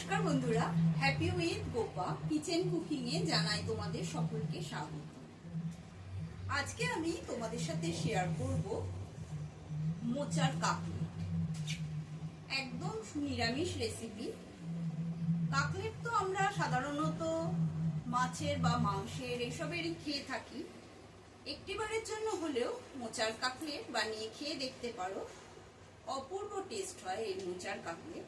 নমস্কার বন্ধুরা। Happy with Gopa kitchen cooking এ জানাই তোমাদের সকলকে স্বাগত। আজকে আমি তোমাদের সাথে শেয়ার করব মোচার কাকলেট। একদম নিরামিষ রেসিপি কাকলেট তো আমরা সাধারণত মাছের বা মাংসের এসবেরই খেয়ে থাকি। একটিবারের জন্য হলেও মোচার কাকলেট বানিয়ে খেয়ে দেখতে পারো। অপূর্ব টেস্ট হয় এই মোচার কাকলেট।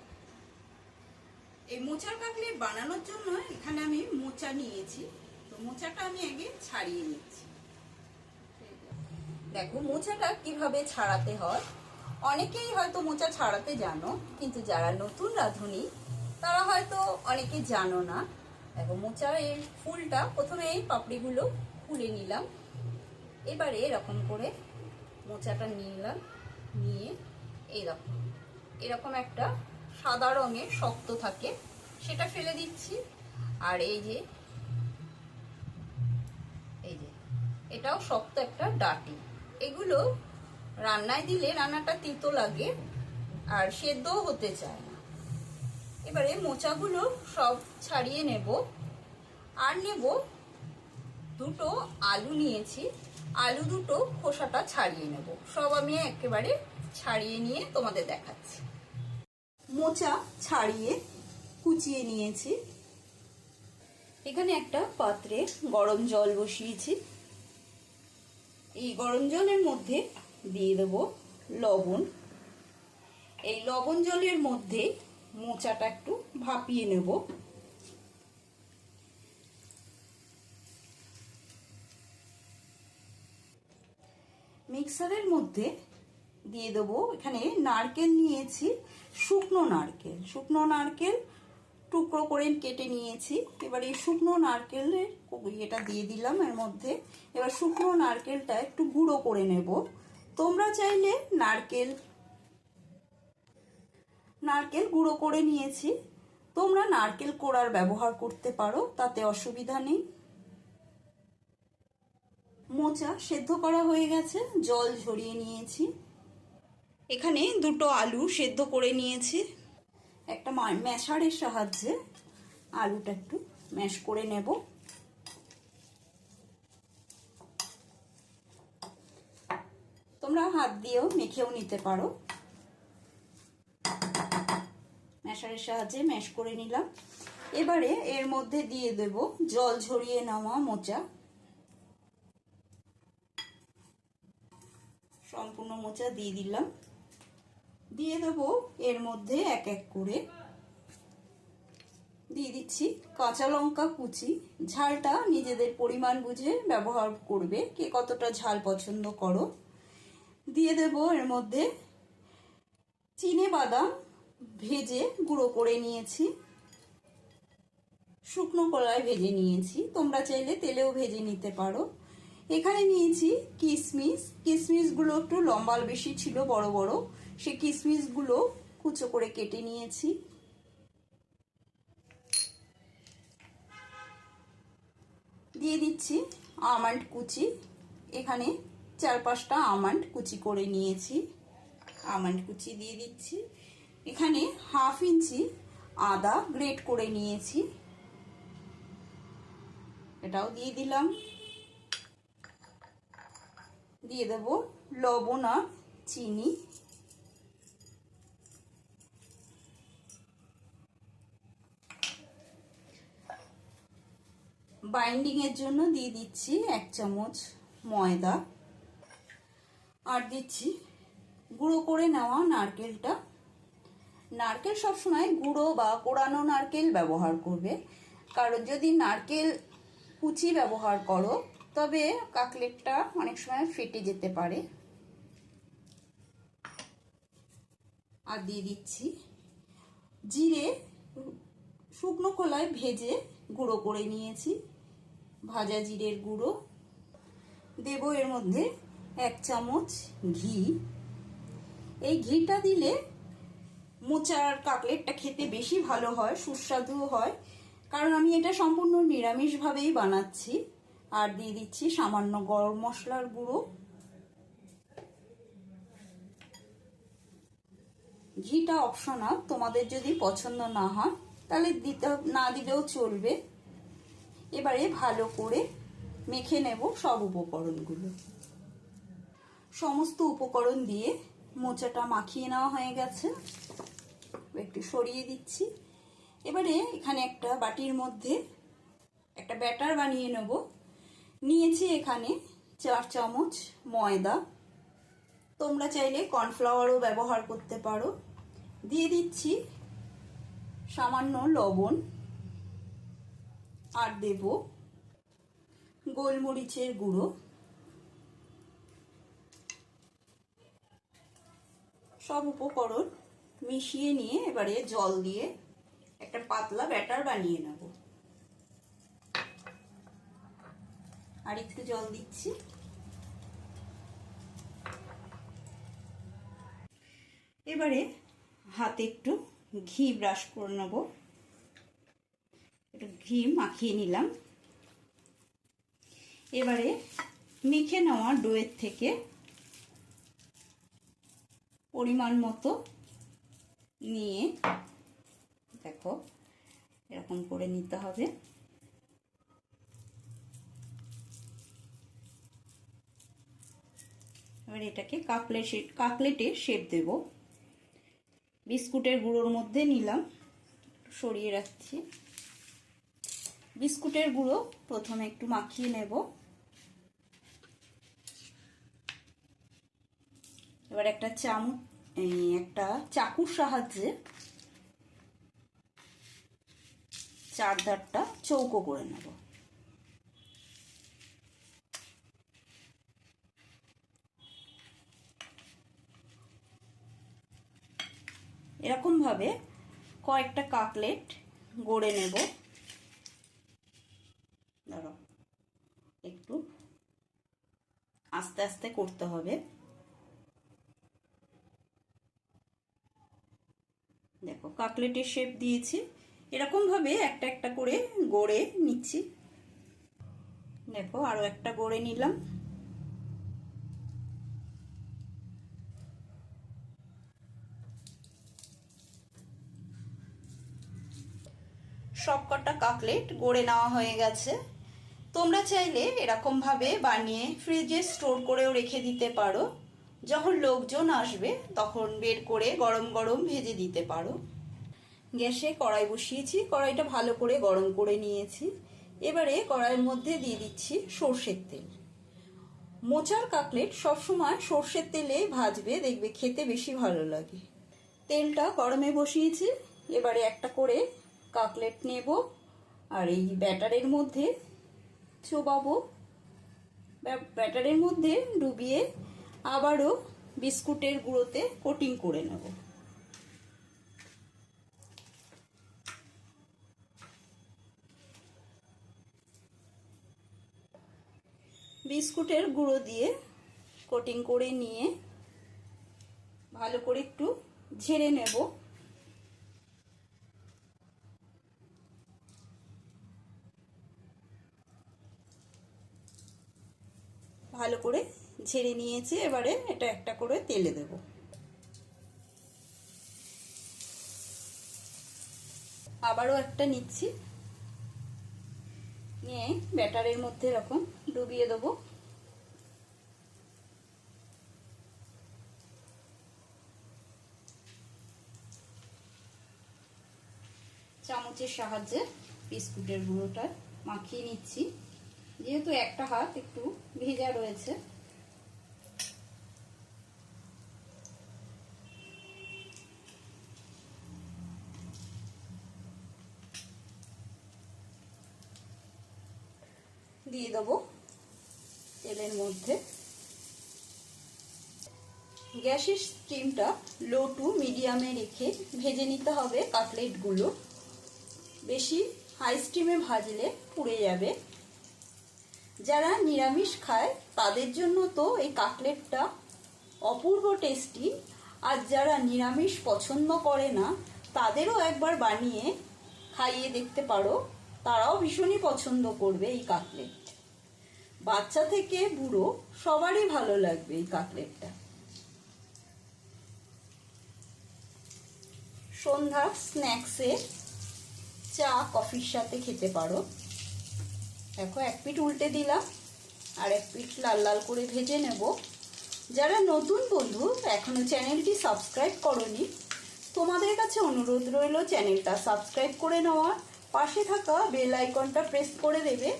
এই মোচার কাকলেট বানানোর জন্য এখানে আমি মোচা নিয়েছি। তো মোচাটা আমি আগে ছাড়িয়ে নিচ্ছি। দেখো, মোচাটা কীভাবে ছাড়াতে হয়? অনেকেই হয়তো মোচা ছাড়াতে জানো, কিন্তু যারা নতুন রাঁধুনি, তারা হয়তো অনেকে জানো না। দেখো, মোচার এই ফুলটা প্রথমে এই পাপড়িগুলো খুলে নিলাম। এবারে এরকম করে মোচাটা নিলাম, নিয়ে এইরকম, এরকম একটা সাদা রঙের শক্ত থাকে। সেটা ফেলে দিচ্ছি। আর এই যে এই যে, এটাও শক্ত একটা ডাটি। এগুলো রান্নায় দিলে রান্নাটা তিতো লাগে আর সেদ্ধও হতে চায় না। এবারে মোচাগুলো সব ছাড়িয়ে নেব। আর নেব দুটো আলু নিয়েছি। আলু দুটো খোসাটা ছাড়িয়ে নেব। সব আমি একেবারে ছাড়িয়ে নিয়ে তোমাদের দেখাচ্ছি। মোচা ছাড়িয়ে কুচিয়ে নিয়েছি। এখানে একটা পাত্রে গরম জল বসিয়েছি। এই গরম জলের মধ্যে দিয়ে দেব লবণ। এই লবণ জলের মধ্যে মোচাটা একটু ভাপিয়ে নেব। মিক্সারের মধ্যে দিয়ে দেবো। এখানে নারকেল নিয়েছি, শুকনো নারকেল। শুকনো নারকেল টুকরো করে কেটে নিয়েছি। এবার এই শুকনো নারকেলের এটা দিয়ে দিলাম এর মধ্যে। এবার শুকনো নারকেলটা একটু গুঁড়ো করে নেব। তোমরা চাইলে নারকেল নারকেল গুঁড়ো করে নিয়েছি। তোমরা নারকেল কোড়ার ব্যবহার করতে পারো, তাতে অসুবিধা নেই। মোচা সেদ্ধ করা হয়ে গেছে, জল ঝরিয়ে নিয়েছি। এখানে দুটো আলু সেদ্ধ করে নিয়েছি। একটা ম্যাশারের সাহায্যে আলুটা একটু ম্যাশ করে নেব। তোমরা হাত দিয়েও মেখেও নিতে পারো। ম্যাশারের সাহায্যে ম্যাশ করে নিলাম। এবারে এর মধ্যে দিয়ে দেব জল ঝরিয়ে নেওয়া মোচা। সম্পূর্ণ মোচা দিয়ে দিলাম। দিয়ে দেব এর মধ্যে এক এক করে। দিয়ে দিচ্ছি কাঁচা লঙ্কা কুচি। ঝালটা নিজেদের পরিমাণ বুঝে ব্যবহার করবে কে কতটা ঝাল পছন্দ করো। দিয়ে দেব এর মধ্যে চিনে বাদাম ভেজে গুঁড়ো করে নিয়েছি। শুকনো কলায় ভেজে নিয়েছি। তোমরা চাইলে তেলেও ভেজে নিতে পারো। এখানে নিয়েছি কিশমিশ কিশমিশগুলো একটু লম্বা বেশি ছিল, বড় বড়। সেই কিশমিশগুলো কুচো করে কেটে নিয়েছি। দিয়ে দিচ্ছি আমন্ড কুচি। এখানে চার পাঁচটা আমন্ড কুচি করে নিয়েছি। আমন্ড কুচি দিয়ে দিচ্ছি। এখানে হাফ ইঞ্চি আদা গ্রেট করে নিয়েছি। এটাও দিয়ে দিলাম। দিয়ে দেব লবণ আর চিনি। বাইন্ডিং এর জন্য দিয়ে দিচ্ছি এক চামচ ময়দা। আর দিচ্ছি গুঁড়ো করে নেওয়া নারকেলটা। নারকেল সবসময় গুঁড়ো বা কোড়ানো নারকেল ব্যবহার করবে। কারণ যদি নারকেল কুচি ব্যবহার করো, তবে কাকলেটটা অনেক সময় ফেটে যেতে পারে। আর দিয়ে দিচ্ছি জিরে, শুকনো খোলায় ভেজে গুঁড়ো করে নিয়েছি। ভাজা জিরের গুঁড়ো। দেব এর মধ্যে এক চামচ ঘি। এই ঘিটা দিলে মোচার কাকলেটটা খেতে বেশি ভালো হয় সুস্বাদু হয়। কারণ আমি এটা সম্পূর্ণ নিরামিষভাবেই বানাচ্ছি। আর দিয়ে দিচ্ছি সামান্য গরম মশলার গুঁড়ো। ঘিটা অপশনাল তোমাদের যদি পছন্দ না হয়, তাহলে দিতে না দিলেও চলবে। এবারে ভালো করে মেখে নেব সব উপকরণগুলো। সমস্ত উপকরণ দিয়ে মোচাটা মাখিয়ে নেওয়া হয়ে গেছে। একটু সরিয়ে দিচ্ছি। এবারে এখানে একটা বাটির মধ্যে একটা ব্যাটার বানিয়ে নেব। নিয়েছি এখানে চার চামচ ময়দা। তোমরা চাইলে কর্নফ্লাওয়ারও ব্যবহার করতে পারো। দিয়ে দিচ্ছি সামান্য লবণ। আর দেব গোলমরিচের গুঁড়ো। সব উপকরণ মিশিয়ে নিয়ে এবারে জল দিয়ে একটা পাতলা ব্যাটার বানিয়ে নেব। আর একটু জল দিচ্ছি। এবারে হাতে একটু ঘি ব্রাশ করে নেব। একটু ঘি মাখিয়ে নিলাম। এবারে মেখে নেওয়া ডোয়ের থেকে পরিমাণ মতো নিয়ে দেখো, এরকম করে নিতে হবে। এবার এটাকে কাকলেট কাকলেটে শেপ দেব। বিস্কুটের গুঁড়োর মধ্যে নিলাম সরিয়ে রাখছি। বিস্কুটের গুঁড়ো প্রথমে একটু মাখিয়ে নেব। এবার একটা চামচ একটা চাকুর সাহায্যে চারধারটা চৌকো করে নেব। এরকমভাবে কয়েকটা কাকলেট গড়ে নেব। ধরো, একটু আস্তে আস্তে করতে হবে। দেখো, কাকলেটের শেপ দিয়েছি। এরকমভাবে একটা একটা করে গড়ে নিচ্ছি। দেখো আরও একটা গড়ে নিলাম। সবকটা কাকলেট গড়ে নেওয়া হয়ে গেছে। তোমরা চাইলে এরকমভাবে বানিয়ে ফ্রিজে স্টোর করেও রেখে দিতে পারো। যখন লোকজন আসবে, তখন বের করে গরম গরম ভেজে দিতে পারো। গ্যাসে কড়াই বসিয়েছি, কড়াইটা ভালো করে গরম করে নিয়েছি। এবারে কড়াইয়ের মধ্যে দিয়ে দিচ্ছি সর্ষের তেল। মোচার কাকলেট সবসময় সর্ষের তেলে ভাজবে, দেখবে খেতে বেশি ভালো লাগে। তেলটা গরমে বসিয়েছি, এবারে একটা করে কাকলেট নেব। আর এই ব্যাটারের মধ্যে চোবাবো ব্যাটারের মধ্যে ডুবিয়ে আবারও বিস্কুটের গুঁড়োতে কোটিং করে নেব। বিস্কুটের গুঁড়ো দিয়ে কোটিং করে নিয়ে ভালো করে একটু ঝেড়ে নেব। ভালো করে ঝেড়ে নিয়েছি, এবারে এটা একটা করে তেলে দেব। আবারও একটা নিচ্ছি। নিয়ে ব্যাটারের মধ্যে এরকম ডুবিয়ে দেবো। চামচের সাহায্যে বিস্কুটের গুঁড়োটা মাখিয়ে নিচ্ছি। যেহেতু একটা হাত একটু ভেজা রয়েছে। দিয়ে দেবো তেলের মধ্যে। গ্যাসের স্টিমটা লো টু মিডিয়ামে রেখে ভেজে নিতে হবে কাটলেটগুলো। বেশি হাই স্টিমে ভাজলে পুড়ে যাবে। যারা নিরামিষ খায়, তাদের জন্য তো এই কাটলেটটা অপূর্ব টেস্টি আর যারা নিরামিষ পছন্দ করে না, তাদেরও একবার বানিয়ে খাইয়ে দেখতে পারো। তারাও ভীষণই পছন্দ করবে এই কাটলেট। বাচ্চা থেকে বুড়ো, সবারই ভালো লাগবে এই কাটলেটটা। সন্ধ্যা স্ন্যাক্সে চা, কফির সাথে খেতে পারো। দেখো, এক পিঠ উল্টে দিলাম আর এক পিঠ লাল লাল করে ভেজে নেব। যারা নতুন বন্ধু, এখনও চ্যানেলটি সাবস্ক্রাইব করনি, তোমাদের কাছে অনুরোধ রইল চ্যানেলটা সাবস্ক্রাইব করে নেওয়ার পাশে থাকা বেল আইকনটা প্রেস করে দেবে,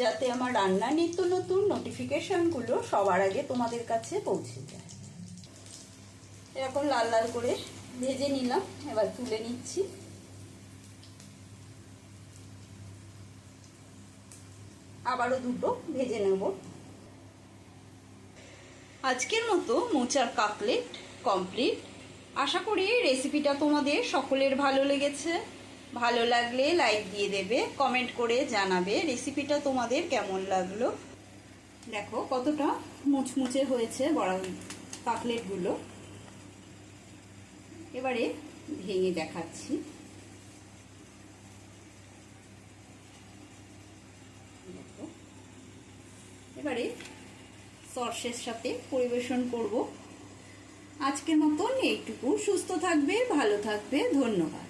যাতে আমার রান্নার নিত্য নতুন নোটিফিকেশনগুলো সবার আগে তোমাদের কাছে পৌঁছে যায়। এরকম লাল লাল করে ভেজে নিলাম, এবার তুলে নিচ্ছি। আবারও দুটো ভেজে নেব। আজকের মতো মোচার কাকলেট কমপ্লিট। আশা করি রেসিপিটা তোমাদের সকলের ভালো লেগেছে। ভালো লাগলে লাইক দিয়ে দেবে, কমেন্ট করে জানাবে রেসিপিটা তোমাদের কেমন লাগল। দেখো কতটা মুচমুচে হয়েছে বড় কাকলেটগুলো। এবারে ভেঙে দেখাচ্ছি দেখো এবারে সর্ষের সাথে পরিবেশন করব। আজকের মতন এইটুকু। সুস্থ থাকবে ভালো থাকবে। ধন্যবাদ।